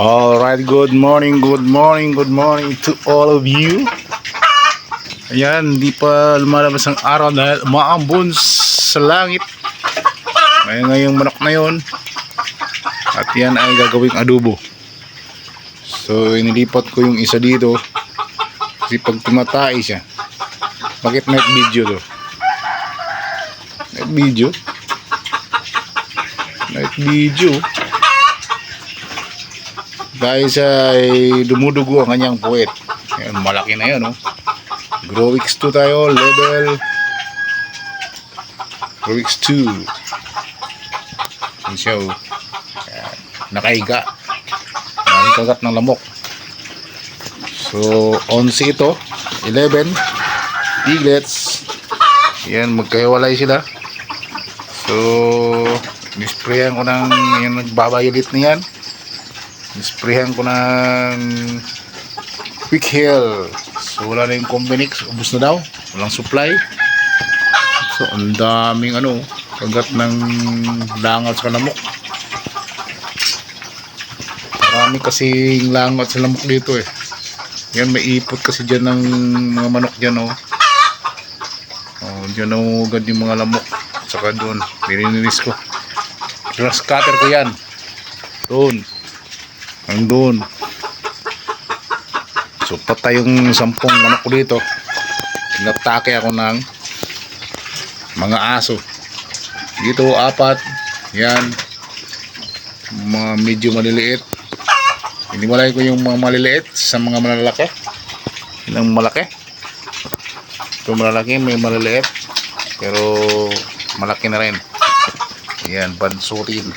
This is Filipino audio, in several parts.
Alright, good morning, good morning, good morning to all of you. Ayan, hindi pa lumalabas ang araw dahil umaambon sa langit. Ngayon nga manok na yon. At yan ay gagawing adobo. So, inilipat ko yung isa dito. Kasi pag tumatay siya, bakit night video to? Night video? Night video? Dahil sa ay dumudugo ang kanyang puwet. Ayan, malaki na yun, oh. Grow X 2 tayo, level Grow X 2. Yan siya, oh. Ayan, nakahiga. Maraming kagat ng lamok. So, 11 ito. 11. Piglets. Yan, magkahiwalay sila. So, nisprayan ko ng yung nagbabayolit na yan. Nisprayan ko ng Quick Heal. So, wala na yung Combinix. Ubus na daw. Walang supply. So, ang daming ano, kagat ng langat sa lamok. Marami kasing langat sa lamok dito eh. Yan, may ipot kasi dyan ng mga manok dyan oh. Oh, dyan agad yung mga lamok. Saka doon, pininilis ko. Grass cutter ko yan. Doon. Hangdoon. So, patay yung sampung manok ko dito. Natake ako ng mga aso. Dito, apat. Yan. Mga medyo maliliit. Hiniwalay ko yung mga maliliit sa mga malalaki. Yun ang malaki. Ito malalaki, may maliliit. Pero malaki na rin. Yan, pansutin.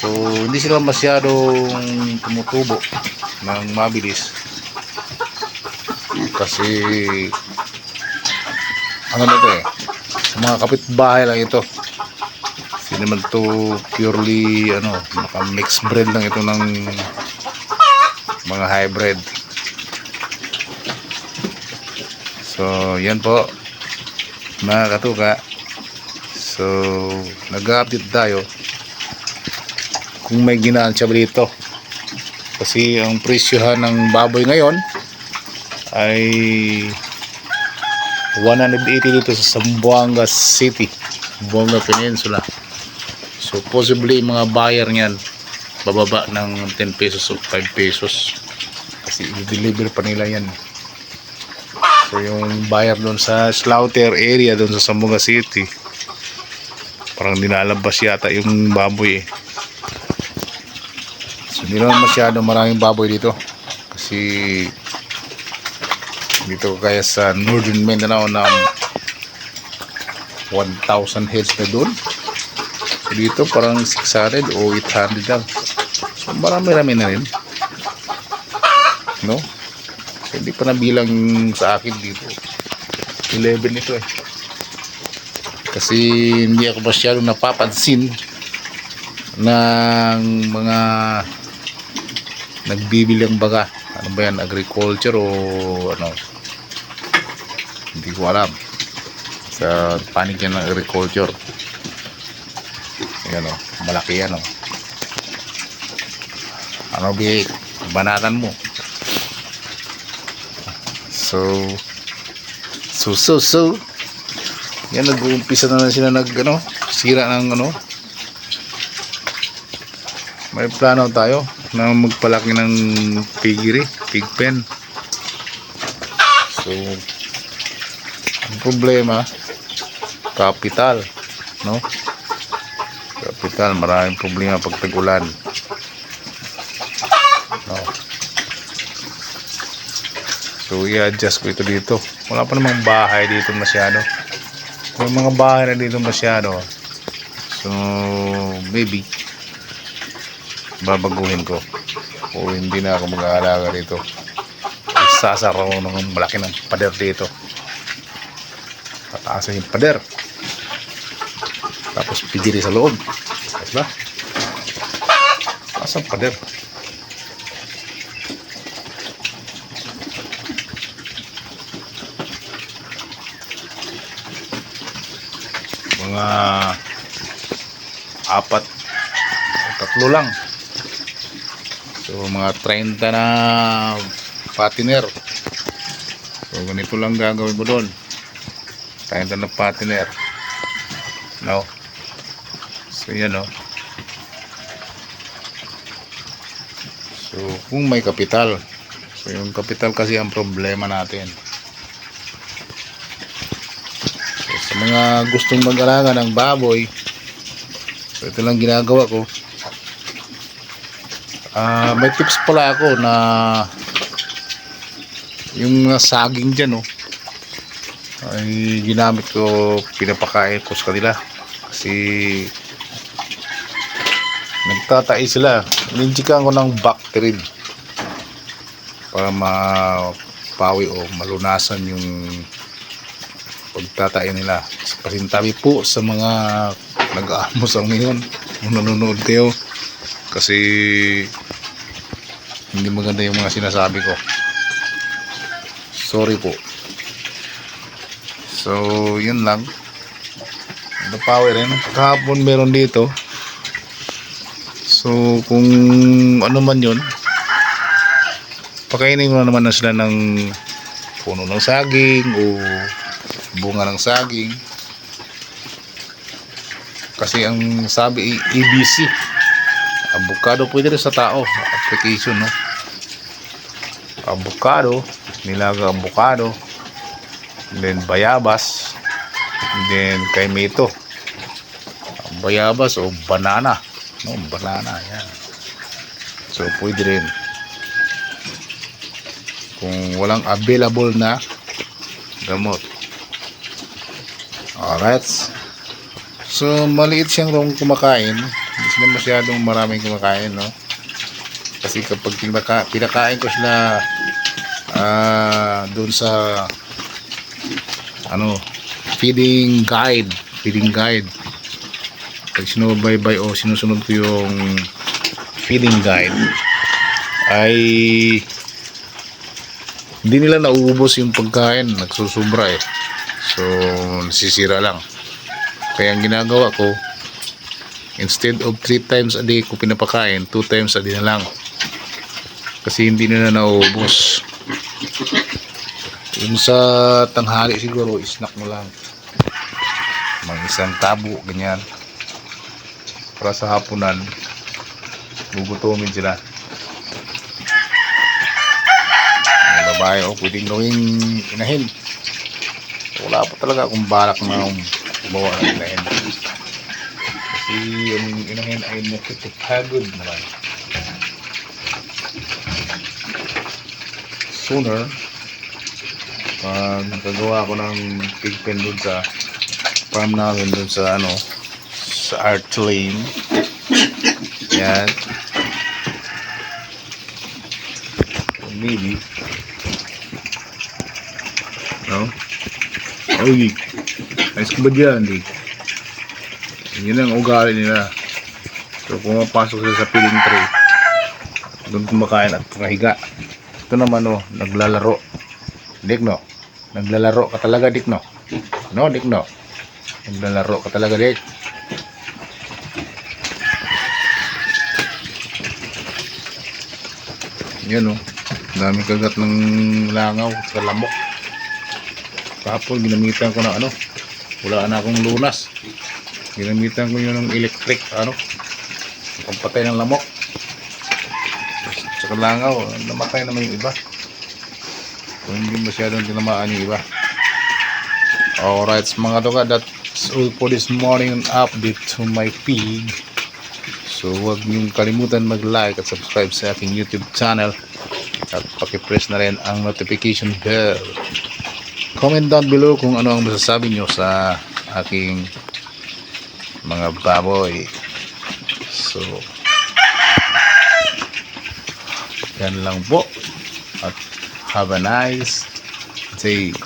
So, hindi sila masyadong tumutubo ng mabilis. Kasi ano na ito eh. Mga kapitbahay lang ito. Hindi naman to purely ano, naka mixed breed lang ito ng mga hybrid. So, yan po. Mga katuka. So, nag-update tayo kung may ginaan siya dito. Kasi ang presyohan ng baboy ngayon ay 180 dito sa Zamboanga City, Zamboanga Peninsula. So possibly mga buyer niyan bababa ng 10 pesos o 5 pesos kasi i-deliver pa nila yan. So yung buyer doon sa slaughter area doon sa Zamboanga City parang dinalabas yata yung baboy eh. So hindi naman masyado maraming baboy dito kasi dito kaya sa Northern Mindanao na 1,000 heads na doon. Dito parang 600 o 800 lang. So marami-rami na rin. No? So hindi pa nabilang sa akin dito. 11 ito eh. Kasi hindi ako masyadong napapansin ng mga nagbibilang baga. Ano ba yan? Agriculture o ano? Hindi ko alam. Sa panig yan ng agriculture. Ayan o. Malaki yan o. Ano bi? Banatan mo. So, so, so, so. Yan, nag-uumpisa na sila nag, ano, sira ng, ano. May plano tayo na magpalaki ng piggery, pig pen. So, ang problema, capital, no? Capital, maraming problema pag tag-ulan. No. So, i-adjust ko ito dito. Wala pa namang bahay dito masyado. Kung mga bahay na dito masyado, so, maybe, babaguhin ko. O hindi na ako mag-aalaga dito. Sasara ko ng malaki ng pader dito. Pataasan yung pader. Tapos pigiri sa loob. Diba? Taas ang pader. Mga apat tatlo lang So mga 30 na patiner. So ganito lang gagawin mo doon. 30 na patiner. No. So yan oh. So kung may kapital. So yung kapital kasi ang problema natin. So, sa mga gustong mag-alaga ng baboy, so ito lang ginagawa ko. Ah, may tips pala ako na yung saging dyan, oh, ay ginamit ko, pinapakain ko sa kanila. Kasi nagtatai sila. Ninjikan ko ng bacteria para mapawi o malunasan yung pagtatay nila. Pasintabi po sa mga nag-aamos ang ngayon kung nanonood kayo kasi hindi maganda yung mga sinasabi ko. Sorry po. So, yun lang. Napawi rin. Kahapon meron dito. So, kung ano man yun, pakainin mo naman na sila ng puno ng saging o bunga ng saging kasi ang sabi EBC avocado pwede rin sa tao application no avocado nilaga avocado then bayabas then kay mito bayabas o banana no banana yan so pwede rin kung walang available na gamot. Alright. So, maliit siyang rong kumakain. Hindi sila masyadong maraming kumakain, no? Kasi kapag pinaka, pinakain ko sila ah doon sa ano, feeding guide. Feeding guide. Pag sinubaybay o sinusunod ko yung feeding guide ay hindi nila nauubos yung pagkain nagsusubra eh so nasisira lang kaya ang ginagawa ko instead of 3 times a day ko pinapakain 2 times a day na lang kasi hindi nila nauubos yung sa tanghali siguro snack mo lang mga isang tabo ganyan para sa hapunan gugutomin sila Mga babae, oh, pwedeng gawing inahin. Wala pa talaga akong balak na gumawa ng inahin. Kasi yung inahin ay nakikipagod naman. Sooner, pag nakagawa ko ng pig pen doon sa farm namin doon sa ano, sa art lane. Yan. Maybe. No? Uy, ayos ko ba dyan, di? Yun ang ugali nila. So, pumapasok sila sa feeding tray. Doon kumakain at pakahiga. Ito naman, oh, naglalaro. Dik, no? Naglalaro ka talaga, Dik, no? No, Dik, no? Naglalaro ka talaga, Dik. Yan, oh. Daming kagat ng langaw sa lamok. Kahapon, ginamitan ko ng ano. Wala na akong lunas. Ginamitan ko yun ng electric, ano. Pampatay ng lamok. Sa langaw, namatay naman yung iba. Kung hindi masyadong tinamaan yung iba. Alright, mga toka, that's all for this morning update to my pig. So, huwag niyong kalimutan mag-like at subscribe sa aking YouTube channel at pakipress na rin ang notification bell. Comment down below kung ano ang masasabi nyo sa aking mga baboy. So, yan lang po. At have a nice day.